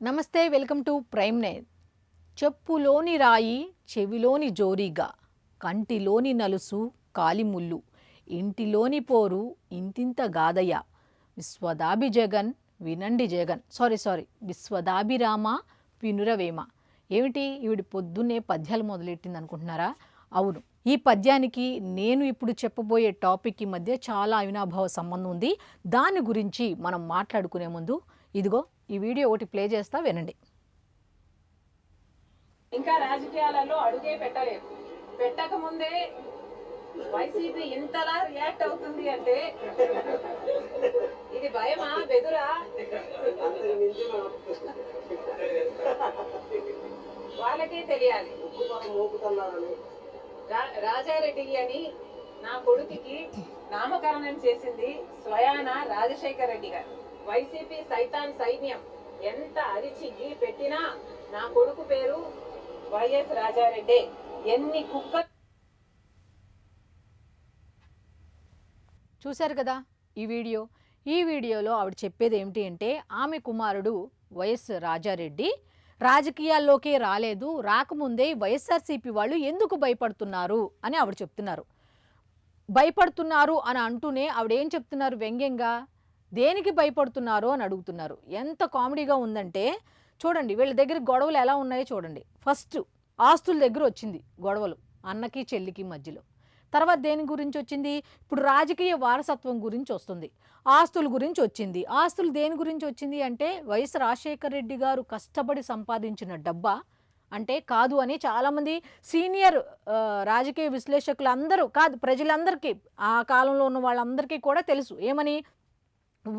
నమస్తే welcome to prime nine చెప్పులోని రాయి చెవిలోని జోరీగా కంటిలోని నలుసు కాలిముల్లు ఇంటిలోని పోరు ఇంతింత గాదయ్య. విశ్వదాభి జగన్ వినండి జగన్. సారీ సారీ విశ్వదాభిరామ వినురవేమ ఏమిటి? ఈవిడ పొద్దున్నే పద్యాలు మొదలెట్టింది అనుకుంటున్నారా అవును ఈ పద్యానికి నేను ఇప్పుడు చెప్పబోయే టాపిక్కి మధ్య చాలా అవినాభావ సంబంధం ఉంది. దాని గురించి మనం మాట్లాడుకునే ముందు ఇదిగో ఈ వీడియో ఒకటి ప్లే చేస్తా వినండి. ఇంకా రాజకీయాలలో అడుగే పెట్టలేదు. పెట్టక ముందే వైసీపీ ఇంతలా రియాక్ట్ అవుతుంది అంటే ఇది భయమా బెదురా? వాళ్ళకే తెలియాలి. రాజారెడ్డి అని నా కొడుకుకి నామకరణం చేసింది స్వయాన రాజశేఖర్ రెడ్డి గారు. వైసీపీ సైతాన్ సైన్యం ఎంత అరిచి గీ పెట్టినా నా కొడుకు పేరు వైఎస్ రాజారెడ్డి. ఎన్ని కుక్క చూశారు కదా ఈ వీడియో? ఈ వీడియోలో ఆవిడ చెప్పేది ఏమిటి అంటే ఆమె కుమారుడు వైఎస్ రాజారెడ్డి రాజకీయాల్లోకే రాలేదు రాకముందే వైఎస్ఆర్సీపీ వాళ్ళు ఎందుకు భయపడుతున్నారు అని ఆవిడ చెప్తున్నారు. భయపడుతున్నారు అని అంటూనే ఆవిడ ఏం చెప్తున్నారు వ్యంగ్యంగా? దేనికి భయపడుతున్నారో అని అడుగుతున్నారు. ఎంత కామెడీగా ఉందంటే చూడండి వీళ్ళ దగ్గర గొడవలు ఎలా ఉన్నాయో చూడండి. ఫస్ట్ ఆస్తుల దగ్గర వచ్చింది గొడవలు అన్నకి చెల్లికి మధ్యలో. తర్వాత దేని గురించి వచ్చింది? ఇప్పుడు రాజకీయ వారసత్వం గురించి వస్తుంది. ఆస్తుల గురించి వచ్చింది. ఆస్తులు దేని గురించి వచ్చింది అంటే వైఎస్ రాజశేఖర రెడ్డి గారు కష్టపడి సంపాదించిన డబ్బా అంటే కాదు అని చాలామంది సీనియర్ రాజకీయ విశ్లేషకులు అందరూ కాదు ప్రజలందరికీ ఆ కాలంలో ఉన్న వాళ్ళందరికీ కూడా తెలుసు. ఏమని?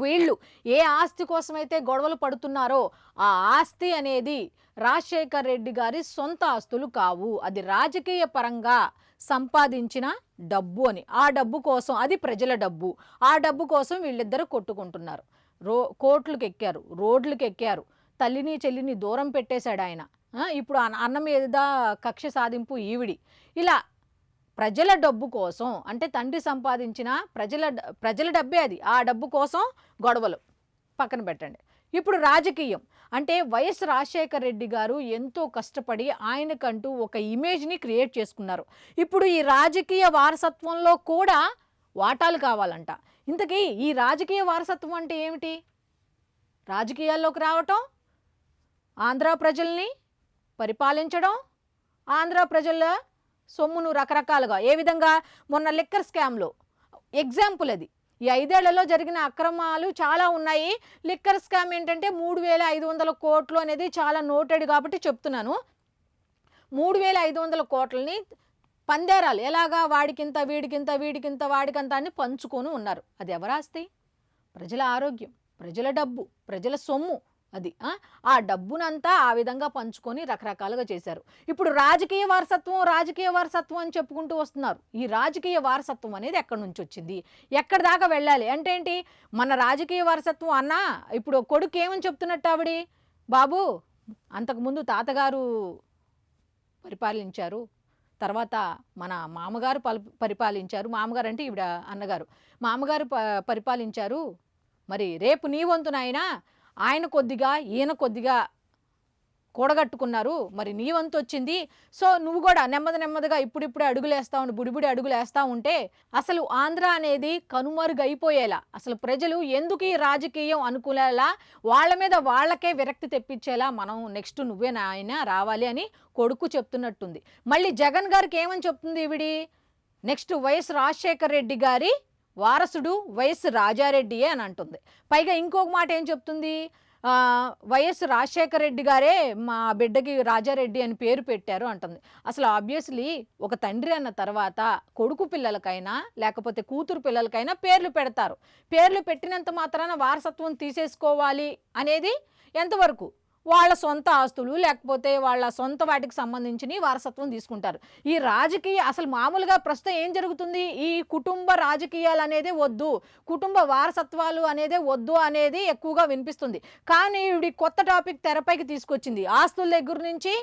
వీళ్ళు ఏ ఆస్తి కోసమైతే గొడవలు పడుతున్నారో ఆ ఆస్తి అనేది రాజశేఖర్ రెడ్డి గారి సొంత ఆస్తులు కావు. అది రాజకీయ పరంగా సంపాదించిన డబ్బు అని. ఆ డబ్బు కోసం అది ప్రజల డబ్బు. ఆ డబ్బు కోసం వీళ్ళిద్దరు కొట్టుకుంటున్నారు. రో కోట్లకు ఎక్కారు రోడ్లకు ఎక్కారు తల్లిని చెల్లిని దూరం పెట్టేశాడు ఆయన. ఇప్పుడు అన్నం అన్న మీద కక్ష సాధింపు ఈవిడి. ఇలా ప్రజల డబ్బు కోసం అంటే తండ్రి సంపాదించిన ప్రజల ప్రజల డబ్బే అది. ఆ డబ్బు కోసం గొడవలు పక్కన పెట్టండి. ఇప్పుడు రాజకీయం. అంటే వైఎస్ రాజశేఖర రెడ్డి గారు ఎంతో కష్టపడి ఆయనకంటూ ఒక ఇమేజ్ని క్రియేట్ చేసుకున్నారు. ఇప్పుడు ఈ రాజకీయ వారసత్వంలో కూడా వాటాలు కావాలంట. ఇంతకీ ఈ రాజకీయ వారసత్వం అంటే ఏమిటి? రాజకీయాల్లోకి రావటం? ఆంధ్ర ప్రజల్ని పరిపాలించడం? ఆంధ్ర ప్రజల సొమ్మును రకరకాలుగా. ఏ విధంగా? మొన్న లిక్కర్ స్కామ్లో. ఎగ్జాంపుల్ అది. ఈ ఐదేళ్ళలో జరిగిన అక్రమాలు చాలా ఉన్నాయి. లిక్కర్ స్కామ్ ఏంటంటే మూడు వేల ఐదు వందల కోట్లు అనేది చాలా నోటెడ్ కాబట్టి చెప్తున్నాను. మూడు వేల ఐదు వందల కోట్లని పందేరాలు. ఎలాగా? వాడికింత వీడికింత వీడికింత వాడికంత అని పంచుకొని ఉన్నారు. అది ఎవరాస్తి? ప్రజల ఆరోగ్యం ప్రజల డబ్బు ప్రజల సొమ్ము. అది. ఆ? డబ్బునంతా ఆ విధంగా పంచుకొని రకరకాలుగా చేశారు. ఇప్పుడు రాజకీయ వారసత్వం రాజకీయ వారసత్వం అని చెప్పుకుంటూ వస్తున్నారు. ఈ రాజకీయ వారసత్వం అనేది ఎక్కడి నుంచి వచ్చింది? ఎక్కడి దాకా వెళ్ళాలి? అంటే ఏంటి? మన రాజకీయ వారసత్వం అన్నా ఇప్పుడు కొడుకు ఏమని చెప్తున్నట్టు ఆవిడి? బాబు అంతకుముందు తాతగారు పరిపాలించారు. తర్వాత మన మామగారు పరిపాలించారు. మామగారు అంటే ఈవిడ అన్నగారు. మామగారు ప పరిపాలించారు. మరి రేపు నీ వంతునైనా ఆయన కొద్దిగా ఈయన కొద్దిగా కూడగట్టుకున్నారు. మరి నీ వంతు వచ్చింది. సో నువ్వు కూడా నెమ్మది నెమ్మదిగా ఇప్పుడిప్పుడే అడుగులేస్తా ఉండి బుడిబుడి అడుగులేస్తా ఉంటే అసలు ఆంధ్ర అనేది కనుమరుగైపోయేలా. అసలు ప్రజలు ఎందుకు ఈ రాజకీయం అనుకునేలా వాళ్ళ మీద వాళ్ళకే విరక్తి తెప్పించేలా మనం నెక్స్ట్ నువ్వే నాయన రావాలి అని కొడుకు చెప్తున్నట్టుంది. మళ్ళీ జగన్ గారికి ఏమని చెప్తుంది ఈవిడి? నెక్స్ట్ వైఎస్ రాజశేఖర్ రెడ్డి గారి వారసుడు వైఎస్ రాజారెడ్డియే అని అంటుంది. పైగా ఇంకొక మాట ఏం చెప్తుంది? వైఎస్ రాజశేఖర రెడ్డి గారే మా బిడ్డకి రాజారెడ్డి అని పేరు పెట్టారు అంటుంది. అసలు ఆబ్వియస్లీ ఒక తండ్రి అన్న తర్వాత కొడుకు పిల్లలకైనా లేకపోతే కూతురు పిల్లలకైనా పేర్లు పెడతారు. పేర్లు పెట్టినంత మాత్రాన వారసత్వం తీసేసుకోవాలి అనేది ఎంతవరకు? వాళ్ళ సొంత ఆస్తులు లేకపోతే వాళ్ళ సొంత వాటికి సంబంధించిన వారసత్వం తీసుకుంటారు. ఈ రాజకీయ అసలు మామూలుగా ప్రస్తుతం ఏం జరుగుతుంది? ఈ కుటుంబ రాజకీయాలు అనేదే వద్దు. కుటుంబ వారసత్వాలు అనేదే వద్దు అనేది ఎక్కువగా వినిపిస్తుంది. కానీ ఇవి కొత్త టాపిక్ తెరపైకి తీసుకొచ్చింది. ఆస్తుల దగ్గర నుంచి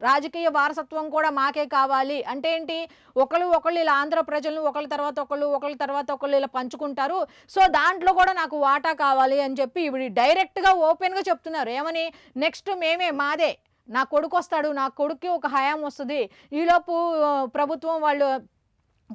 రాజకీయ వారసత్వం కూడా మాకే కావాలి. అంటే ఏంటి? ఒకళ్ళు ఒకళ్ళు ఇలా ఆంధ్ర ప్రజలను ఒకళ్ళ తర్వాత ఒకళ్ళు ఒకళ్ళ తర్వాత ఒకళ్ళు ఇలా పంచుకుంటారు. సో దాంట్లో కూడా నాకు వాటా కావాలి అని చెప్పి ఇవి డైరెక్ట్గా ఓపెన్గా చెప్తున్నారు. ఏమని? నెక్స్ట్ మేమే మాదే. నా కొడుకు వస్తాడు నా కొడుక్కి ఒక హయాం వస్తుంది. ఈలోపు ప్రభుత్వం వాళ్ళు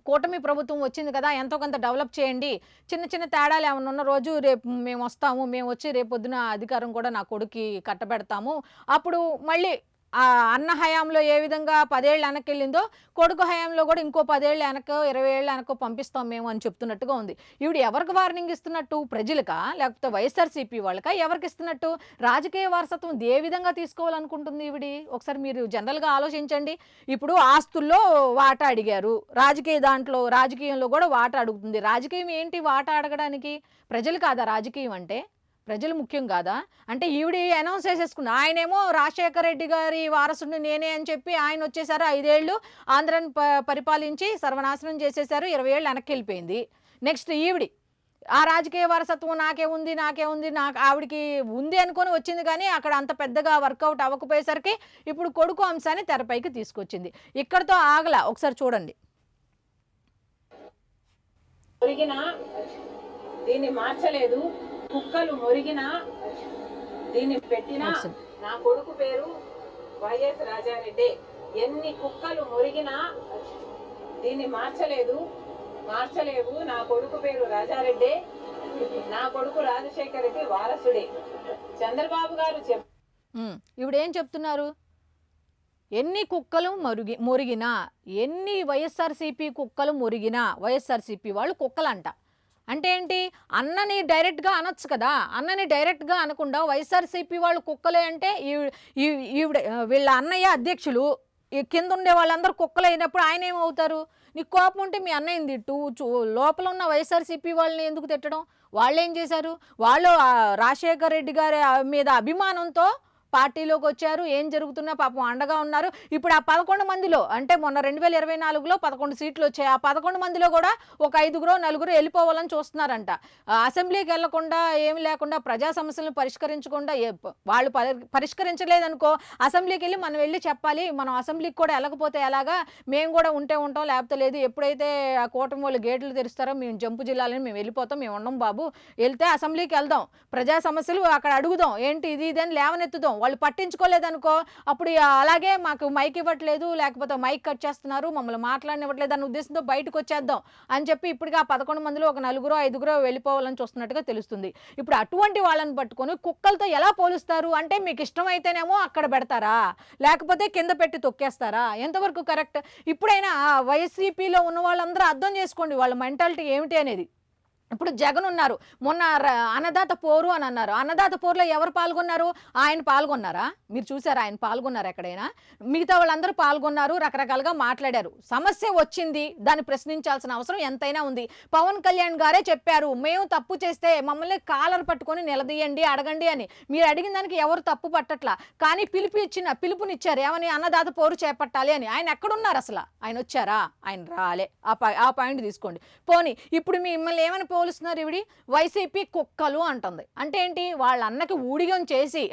కూటమి ప్రభుత్వం వచ్చింది కదా ఎంతో కొంత డెవలప్ చేయండి. చిన్న చిన్న తేడాలు ఏమైనా ఉన్న రోజు రేపు మేము వస్తాము మేము వచ్చి రేపు పొద్దున అధికారం కూడా నా కొడుక్కి కట్టబెడతాము. అప్పుడు మళ్ళీ అన్న హయాంలో ఏ విధంగా పదేళ్ళు వెనక్కి వెళ్ళిందో కొడుకు హయాంలో కూడా ఇంకో పదేళ్ళు వెనకో ఇరవై ఏళ్ళు వెనకో పంపిస్తాం మేము అని చెప్తున్నట్టుగా ఉంది. ఈవిడ ఎవరికి వార్నింగ్ ఇస్తున్నట్టు? ప్రజలకా? లేకపోతే వైఎస్ఆర్సీపీ వాళ్ళకా? ఎవరికి ఇస్తున్నట్టు? రాజకీయ వారసత్వం ఏ విధంగా తీసుకోవాలనుకుంటుంది ఈవిడి? ఒకసారి మీరు జనరల్గా ఆలోచించండి. ఇప్పుడు ఆస్తుల్లో వాటా అడిగారు. రాజకీయ దాంట్లో రాజకీయంలో కూడా వాటా అడుగుతుంది. రాజకీయం ఏంటి వాటా అడగడానికి? ప్రజలు కాదా రాజకీయం అంటే? ప్రజలు ముఖ్యం కాదా? అంటే ఈవిడ అనౌన్స్ చేసేసుకుంది. ఆయనేమో రాజశేఖర రెడ్డి గారి వారసుడిని నేనే అని చెప్పి ఆయన వచ్చేసారు ఐదేళ్ళు ఆంధ్రాని ప పరిపాలించి సర్వనాశనం చేసేసారు ఇరవై ఏళ్ళు వెనక్కి వెళ్ళిపోయింది నెక్స్ట్ ఈవిడి. ఆ రాజకీయ వారసత్వం నాకే ఉంది నాకే ఉంది నాకు ఆవిడకి ఉంది అనుకొని వచ్చింది కానీ అక్కడ అంత పెద్దగా వర్కౌట్ అవ్వకపోయేసరికి ఇప్పుడు కొడుకు అంశాన్ని తెరపైకి తీసుకొచ్చింది. ఇక్కడతో ఆగల. ఒకసారి చూడండి. దీన్ని మార్చలేదు. కుక్కలు మురిగినా దీన్ని పెట్టినా. నా కొడుకు పేరు వైఎస్ రాజారెడ్డి. ఎన్ని కుక్కలు మురిగినా దీన్ని మార్చలేదు మార్చలేవు. నా కొడుకు పేరు రాజారెడ్డి. నా కొడుకు రాజశేఖర రెడ్డి వారసుడే. చంద్రబాబు గారు చెప్ ఏం చెప్తున్నారు? ఎన్ని కుక్కలు మరుగి మురిగినా ఎన్ని వైఎస్ఆర్సీపీ కుక్కలు మురిగినా వైఎస్ఆర్సీపీ వాళ్ళు కుక్కలంట. అంటే ఏంటి? అన్నని డైరెక్ట్గా అనొచ్చు కదా? అన్నని డైరెక్ట్గా అనకుండా వైఎస్ఆర్సీపీ వాళ్ళు కుక్కలే అంటే ఈవిడ వీళ్ళ అన్నయ్య అధ్యక్షులు కింద ఉండే వాళ్ళందరూ కుక్కలు అయినప్పుడు ఆయన ఏమవుతారు? నీకు కోపం ఉంటే మీ అన్నయ్యని తిట్టు. చూ లోపల ఉన్న వైఎస్ఆర్సీపీ వాళ్ళని ఎందుకు తిట్టడం? వాళ్ళు ఏం చేశారు? వాళ్ళు రాజశేఖర్ రెడ్డి గారి మీద అభిమానంతో పార్టీలోకి వచ్చారు ఏం జరుగుతున్నా పాపం అండగా ఉన్నారు. ఇప్పుడు ఆ పదకొండు మందిలో అంటే మొన్న రెండు వేల ఇరవై నాలుగులో పదకొండు సీట్లు వచ్చాయి. ఆ పదకొండు మందిలో కూడా ఒక ఐదుగురో నలుగురు వెళ్ళిపోవాలని చూస్తున్నారంట. అసెంబ్లీకి వెళ్ళకుండా ఏమి లేకుండా ప్రజా సమస్యలను పరిష్కరించకుండా వాళ్ళు పరి- పరిష్కరించలేదనుకో అసెంబ్లీకి వెళ్ళి మనం వెళ్ళి చెప్పాలి. మనం అసెంబ్లీకి కూడా వెళ్ళకపోతే ఎలాగా? మేము కూడా ఉంటే ఉంటాం లేకపోతే లేదు. ఎప్పుడైతే ఆ కూటమి వాళ్ళు గేట్లు తెరుస్తారో మేము జంపు జిల్లాలని మేము వెళ్ళిపోతాం మేము ఉండం బాబు. వెళ్తే అసెంబ్లీకి వెళ్దాం. ప్రజా సమస్యలు అక్కడ అడుగుదాం. ఏంటి ఇది ఇది అని లేవనెత్తుదాం. వాళ్ళు పట్టించుకోలేదనుకో అప్పుడు అలాగే మాకు మైక్ ఇవ్వట్లేదు లేకపోతే మైక్ కట్ చేస్తున్నారు మమ్మల్ని మాట్లాడనివ్వట్లేదు అనే ఉద్దేశంతో బయటకు వచ్చేద్దాం అని చెప్పి ఇప్పటికి ఆ పదకొండు మందిలో ఒక నలుగురో ఐదుగురో వెళ్ళిపోవాలని చూస్తున్నట్టుగా తెలుస్తుంది. ఇప్పుడు అటువంటి వాళ్ళని పట్టుకొని కుక్కలతో ఎలా పోలుస్తారు? అంటే మీకు ఇష్టమైతేనేమో అక్కడ పెడతారా? లేకపోతే కింద పెట్టి తొక్కేస్తారా? ఎంతవరకు కరెక్ట్? ఇప్పుడైనా వైసీపీలో ఉన్న వాళ్ళందరూ అర్థం చేసుకోండి వాళ్ళ మెంటాలిటీ ఏమిటి అనేది. ఇప్పుడు జగన్ ఉన్నారు. మొన్న అన్నదాత పోరు అని అన్నారు. అన్నదాత పోరులో ఎవరు పాల్గొన్నారు? ఆయన పాల్గొన్నారా? మీరు చూసారా? ఆయన పాల్గొన్నారు ఎక్కడైనా? మిగతా వాళ్ళందరూ పాల్గొన్నారు రకరకాలుగా మాట్లాడారు. సమస్య వచ్చింది. దాన్ని ప్రశ్నించాల్సిన అవసరం ఎంతైనా ఉంది. పవన్ కళ్యాణ్ గారే చెప్పారు మేము తప్పు చేస్తే మమ్మల్ని కాలర్ పట్టుకొని నిలదీయండి అడగండి అని. మీరు అడిగిన దానికి ఎవరు తప్పు పట్టట్లా? కానీ పిలుపు ఇచ్చిన పిలుపునిచ్చారు. ఏమని? అన్నదాత పోరు చేపట్టాలి అని. ఆయన ఎక్కడున్నారు అసలు? ఆయన వచ్చారా? ఆయన రాలే. ఆ ఆ పాయింట్ తీసుకోండి. పోనీ ఇప్పుడు మిమ్మల్ని ఏమని పోలుస్తున్నారు ఇవిడి వైసీపీ కుక్కలు అంటుంది. అంటే ఏంటి? వాళ్ళ అన్నకి ఊడిగం చేసి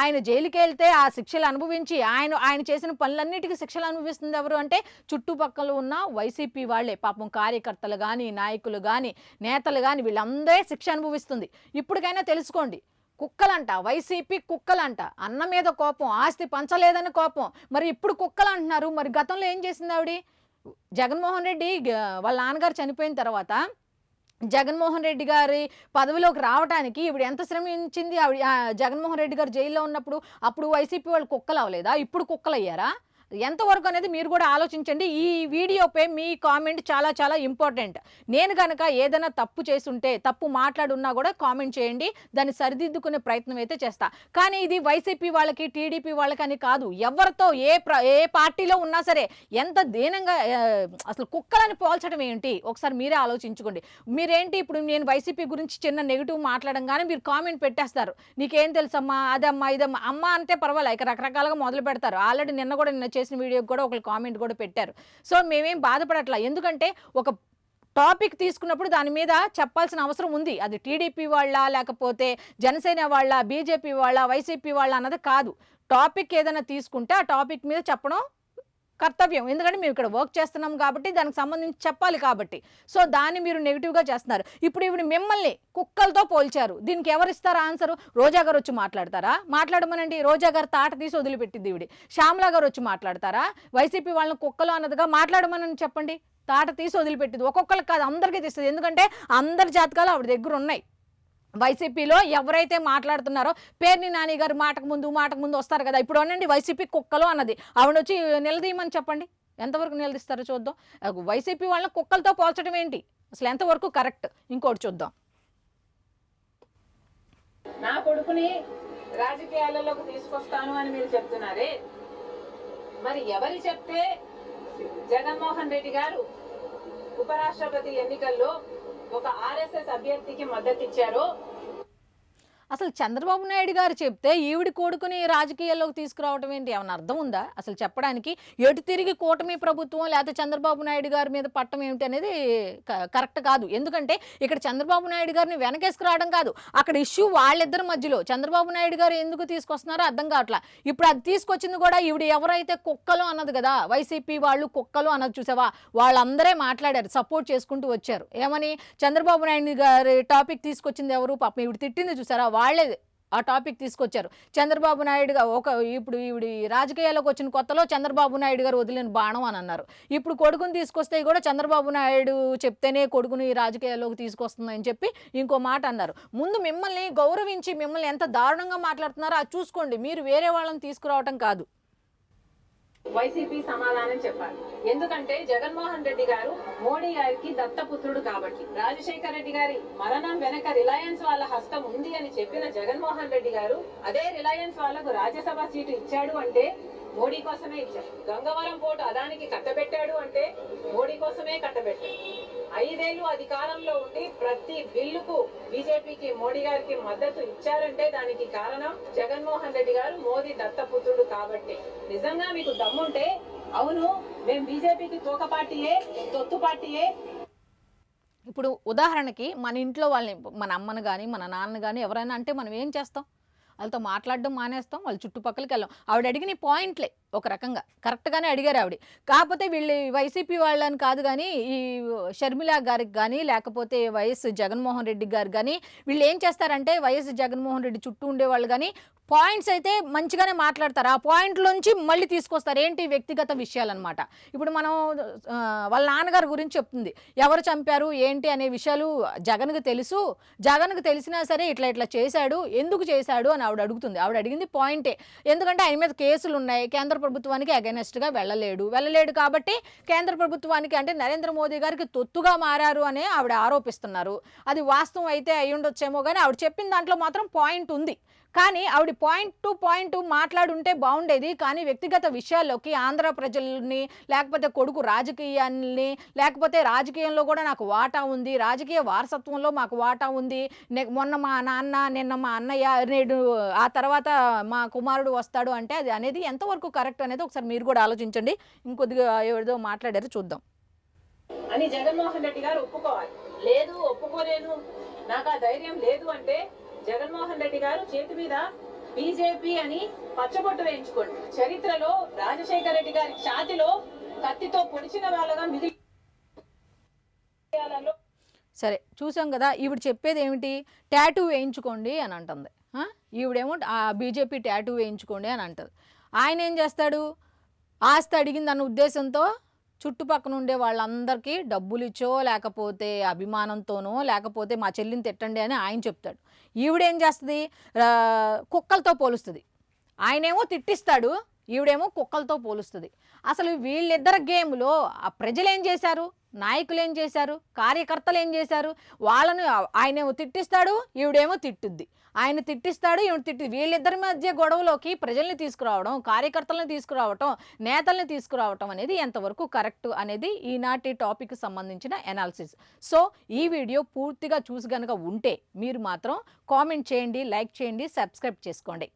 ఆయన జైలుకి వెళ్తే ఆ శిక్షలు అనుభవించి ఆయన ఆయన చేసిన పనులన్నిటికీ శిక్షలు అనుభవిస్తుంది ఎవరు? అంటే చుట్టుపక్కల ఉన్న వైసీపీ వాళ్ళే. పాపం కార్యకర్తలు కానీ నాయకులు కానీ నేతలు కానీ వీళ్ళందరే శిక్ష అనుభవిస్తుంది. ఇప్పటికైనా తెలుసుకోండి. కుక్కలంట వైసీపీ కుక్కలంట. అన్న మీద కోపం ఆస్తి పంచలేదని కోపం. మరి ఇప్పుడు కుక్కలు అంటున్నారు. మరి గతంలో ఏం చేసింది ఆవిడ? జగన్మోహన్ రెడ్డి వాళ్ళ నాన్నగారు చనిపోయిన తర్వాత జగన్మోహన్ రెడ్డి గారి పదవిలోకి రావడానికి ఇప్పుడు ఎంత శ్రమించింది? ఆవిడ జగన్మోహన్ రెడ్డి గారు జైల్లో ఉన్నప్పుడు అప్పుడు వైసీపీ వాళ్ళు కుక్కలు అవ్వలేదా ఇప్పుడు కుక్కలు అయ్యారా ఎంతవరకు అనేది మీరు కూడా ఆలోచించండి. ఈ వీడియోపై మీ కామెంట్ చాలా చాలా ఇంపార్టెంట్. నేను కనుక ఏదైనా తప్పు చేసుంటే తప్పు మాట్లాడున్నా కూడా కామెంట్ చేయండి. దాన్ని సరిదిద్దుకునే ప్రయత్నం అయితే చేస్తా. కానీ ఇది వైసీపీ వాళ్ళకి టీడీపీ వాళ్ళకి అని కాదు. ఎవరితో ఏ ప్ర ఏ పార్టీలో ఉన్నా సరే ఎంత దీనంగా అసలు కుక్కలని పోల్చడం ఏంటి? ఒకసారి మీరే ఆలోచించుకోండి. మీరేంటి ఇప్పుడు నేను వైసీపీ గురించి చిన్న నెగిటివ్ మాట్లాడంగానే మీరు కామెంట్ పెట్టేస్తారు. నీకేం తెలుసమ్మా? అదమ్మా ఇదమ్మా అమ్మ అంటే పర్వాలేదు ఇక రకరకాలుగా మొదలు పెడతారు. ఆల్రెడీ నిన్న కూడా నిన్న చేసిన వీడియోకి కూడా ఒకళ్ళు కామెంట్ కూడా పెట్టారు. సో మేమేం బాధపడట్లా. ఎందుకంటే ఒక టాపిక్ తీసుకున్నప్పుడు దాని మీద చెప్పాల్సిన అవసరం ఉంది. అది టీడీపీ వాళ్ళ లేకపోతే జనసేన వాళ్ళ బీజేపీ వాళ్ళ వైసీపీ వాళ్ళ అన్నది కాదు. టాపిక్ ఏదైనా తీసుకుంటే ఆ టాపిక్ మీద చెప్పడం కర్తవ్యం. ఎందుకంటే మేము ఇక్కడ వర్క్ చేస్తున్నాం కాబట్టి దానికి సంబంధించి చెప్పాలి కాబట్టి. సో దాన్ని మీరు నెగిటివ్గా చేస్తున్నారు. ఇప్పుడు ఇవి మిమ్మల్ని కుక్కలతో పోల్చారు. దీనికి ఎవరిస్తారు ఆన్సర్ రోజా గారు వచ్చి మాట్లాడతారా? మాట్లాడమనండి. రోజా గారు తాట తీసి వదిలిపెట్టింది ఇవిడి శ్యామలా గారు వచ్చి మాట్లాడతారా? వైసీపీ వాళ్ళని కుక్కలు అన్నదిగా మాట్లాడమని చెప్పండి. తాట తీసి వదిలిపెట్టింది. ఒక్కొక్కరికి కాదు అందరికీ తీస్తుంది. ఎందుకంటే అందరి జాతకాలు ఆవిడ దగ్గర ఉన్నాయి. వైసీపీలో ఎవరైతే మాట్లాడుతున్నారో పేర్ని నాని గారు మాటకు ముందు మాటకు ముందు వస్తారు కదా. ఇప్పుడు అనండి వైసీపీ కుక్కలు అన్నది. ఆవిడ వచ్చి నిలదీయమని చెప్పండి. ఎంతవరకు నిలదీస్తారో చూద్దాం. వైసీపీ వాళ్ళని కుక్కలతో పోల్చడం ఏంటి? అసలు ఎంతవరకు కరెక్ట్? ఇంకోటి చూద్దాం. నా కొడుకుని రాజకీయాలలోకి తీసుకొస్తాను అని మీరు చెప్తున్నారే? మరి ఎవరు చెప్తే జగన్మోహన్ రెడ్డి గారు ఉపరాష్ట్రపతి ఎన్నికల్లో ఒక ఆర్ఎస్ఎస్ అభ్యర్థికి మద్దతు ఇచ్చారో. అసలు చంద్రబాబు నాయుడు గారు చెప్తే ఈవిడి కొడుకుని రాజకీయాల్లోకి తీసుకురావడం ఏంటి? ఏమైనా అర్థం ఉందా? అసలు చెప్పడానికి ఎటు తిరిగి కూటమి ప్రభుత్వం లేకపోతే చంద్రబాబు నాయుడు గారి మీద పట్టం ఏమిటి అనేది క- కరెక్ట్ కాదు. ఎందుకంటే ఇక్కడ చంద్రబాబు నాయుడు గారిని వెనకేసుకురావడం కాదు. అక్కడ ఇష్యూ వాళ్ళిద్దరి మధ్యలో. చంద్రబాబు నాయుడు గారు ఎందుకు తీసుకొస్తున్నారో అర్థం కావట్లా. ఇప్పుడు అది తీసుకొచ్చింది కూడా ఈవిడ ఎవరైతే కుక్కలు అన్నది కదా వైసీపీ వాళ్ళు కుక్కలు అన్నది చూసావా? వాళ్ళందరే మాట్లాడారు సపోర్ట్ చేసుకుంటూ వచ్చారు. ఏమని? చంద్రబాబు నాయుడు గారి టాపిక్ తీసుకొచ్చింది ఎవరు? పాపం ఈవిడ తిట్టింది చూసారా? వాళ్ళే ఆ టాపిక్ తీసుకొచ్చారు. చంద్రబాబు నాయుడు ఒక ఇప్పుడు ఈవిడ రాజకీయాల్లోకి వచ్చిన కొత్తలో చంద్రబాబు నాయుడు గారు వదిలిన బాణం అని అన్నారు. ఇప్పుడు కొడుకుని తీసుకొస్తే కూడా చంద్రబాబు నాయుడు చెప్తేనే కొడుకుని రాజకీయాల్లోకి తీసుకొస్తుందని చెప్పి ఇంకో మాట అన్నారు. ముందు మిమ్మల్ని గౌరవించి మిమ్మల్ని ఎంత దారుణంగా మాట్లాడుతున్నారో అది చూసుకోండి. మీరు వేరే వాళ్ళని తీసుకురావటం కాదు. వైసీపీ సమాధానం చెప్పాలి. ఎందుకంటే జగన్మోహన్ రెడ్డి గారు మోడీ గారికి దత్తపుత్రుడు కాబట్టి. రాజశేఖర రెడ్డి గారి మరణం వెనక రిలయన్స్ వాళ్ళ హస్తం ఉంది అని చెప్పిన జగన్మోహన్ రెడ్డి గారు అదే రిలయన్స్ వాళ్ళకు రాజ్యసభ సీటు ఇచ్చాడు అంటే మోడీ కోసమే ఇచ్చాడు గంగవరం పోటు అదానికి కట్టబెట్టాడు అంటే మోడీ కోసమే కట్టబెట్టాడు ఐదేళ్ళు అధికారంలో ఉండి ప్రతి బిల్లుకు బీజేపీకి మోడీ గారికి మద్దతు ఇచ్చారంటే దానికి కారణం జగన్మోహన్ రెడ్డి గారు మోదీ దత్తపుత్రుడు కాబట్టి. నిజంగా మీకు దమ్ముంటే అవును మేము బీజేపీకి తోక పార్టీయే తొత్తు పార్టీయే. ఇప్పుడు ఉదాహరణకి మన ఇంట్లో వాళ్ళని మన అమ్మను కానీ మన నాన్న కానీ ఎవరైనా అంటే మనం ఏం చేస్తాం? వాళ్ళతో మాట్లాడడం మానేస్తాం వాళ్ళ చుట్టుపక్కలకి వెళ్ళాం. ఆవిడ అడిగిన పాయింట్లే. ఒక రకంగా. కరెక్ట్గానే అడిగారు ఆవిడ. కాకపోతే వీళ్ళు వైసీపీ వాళ్ళని కాదు కానీ ఈ షర్మిల గారికి కానీ లేకపోతే వైఎస్ జగన్మోహన్ రెడ్డి గారు కానీ వీళ్ళు ఏం చేస్తారంటే వైఎస్ జగన్మోహన్ రెడ్డి చుట్టూ ఉండేవాళ్ళు కానీ పాయింట్స్ అయితే మంచిగానే మాట్లాడతారు. ఆ పాయింట్లోంచి మళ్ళీ తీసుకొస్తారు. ఏంటి వ్యక్తిగత విషయాలన్నమాట. ఇప్పుడు మనం వాళ్ళ నాన్నగారి గురించి చెప్తుంది. ఎవరు చంపారు ఏంటి అనే విషయాలు జగన్కి తెలుసు. జగన్కి తెలిసినా సరే ఇట్లా ఇట్లా చేశాడు ఎందుకు చేశాడు అని ఆవిడ అడుగుతుంది. ఆవిడ అడిగింది పాయింటే. ఎందుకంటే ఆయన మీద కేసులు ఉన్నాయి కేంద్ర ప్రభుత్వానికి అగెనెస్ట్గా వెళ్ళలేడు. వెళ్ళలేడు కాబట్టి కేంద్ర ప్రభుత్వానికి అంటే నరేంద్ర మోదీ గారికి తొత్తుగా మారారు అనే ఆవిడ ఆరోపిస్తున్నారు. అది వాస్తవం అయితే అయ్యుండొచ్చేమో కానీ ఆవిడ చెప్పిన దాంట్లో మాత్రం పాయింట్ ఉంది. కానీ ఆవిడ పాయింట్ టు పాయింట్ మాట్లాడుంటే బాగుండేది కానీ వ్యక్తిగత విషయాల్లోకి ఆంధ్ర ప్రజల్ని లేకపోతే కొడుకు రాజకీయాన్ని లేకపోతే రాజకీయంలో కూడా నాకు వాటా ఉంది. రాజకీయ వారసత్వంలో మాకు వాటా ఉంది. మొన్న మా నాన్న నిన్న మా అన్నయ్య నేడు ఆ తర్వాత మా కుమారుడు వస్తాడు అంటే అది అనేది ఎంతవరకు కరెక్ట్ అనేది ఒకసారి మీరు కూడా ఆలోచించండి. ఇంకొద్దిగా ఏదో మాట్లాడారు చూద్దాం. అని జగన్మోహన్ రెడ్డి గారు ఒప్పుకోవాలి. లేదు ఒప్పుకోలేను నాకు ఆ ధైర్యం లేదు అంటే జగన్మోహన్ రెడ్డి గారు చేతి మీద బీజేపీ అని పచ్చబొట్టు వేయించుకోండి. చరిత్రలో రాజశేఖర రెడ్డి గారి ఛాతిలో కత్తితో పొడిచిన వాళ్ళగా మిగిలి సరే చూసాం కదా ఈవిడ చెప్పేది ఏమిటి? ట్యాటూ వేయించుకోండి అని అంటుంది. ఈవిడేమో ఆ బీజేపీ ట్యాటూ వేయించుకోండి అని అంటుంది. ఆయన ఏం చేస్తాడు? ఆస్తి అడిగింది అన్న ఉద్దేశంతో చుట్టుపక్కన ఉండే వాళ్ళందరికీ డబ్బులు ఇచ్చో లేకపోతే అభిమానంతోనో లేకపోతే మా చెల్లిని తిట్టండి అని ఆయన చెప్తాడు. ఈవిడేం చేస్తుంది? కుక్కలతో పోలుస్తుంది. ఆయనేమో తిట్టిస్తాడు. ఈవిడేమో కుక్కలతో పోలుస్తుంది. అసలు వీళ్ళిద్దరు గేమ్లో ఆ ప్రజలు ఏం చేశారు? నాయకులు ఏం చేశారు? కార్యకర్తలు ఏం చేశారు? వాళ్ళను ఆయనేమో తిట్టిస్తాడు ఈవిడేమో తిట్టుద్ది. ఆయన తిట్టిస్తాడు ఈవిడ తిట్టి వీళ్ళిద్దరి మధ్య గొడవలోకి ప్రజల్ని తీసుకురావడం కార్యకర్తలను తీసుకురావటం నేతల్ని తీసుకురావటం అనేది ఎంతవరకు కరెక్ట్ అనేది ఈనాటి టాపిక్ సంబంధించిన ఎనాలిసిస్ సో ఈ వీడియో పూర్తిగా చూసి కనుక ఉంటే మీరు మాత్రం కామెంట్ చేయండి లైక్ చేయండి సబ్స్క్రైబ్ చేసుకోండి.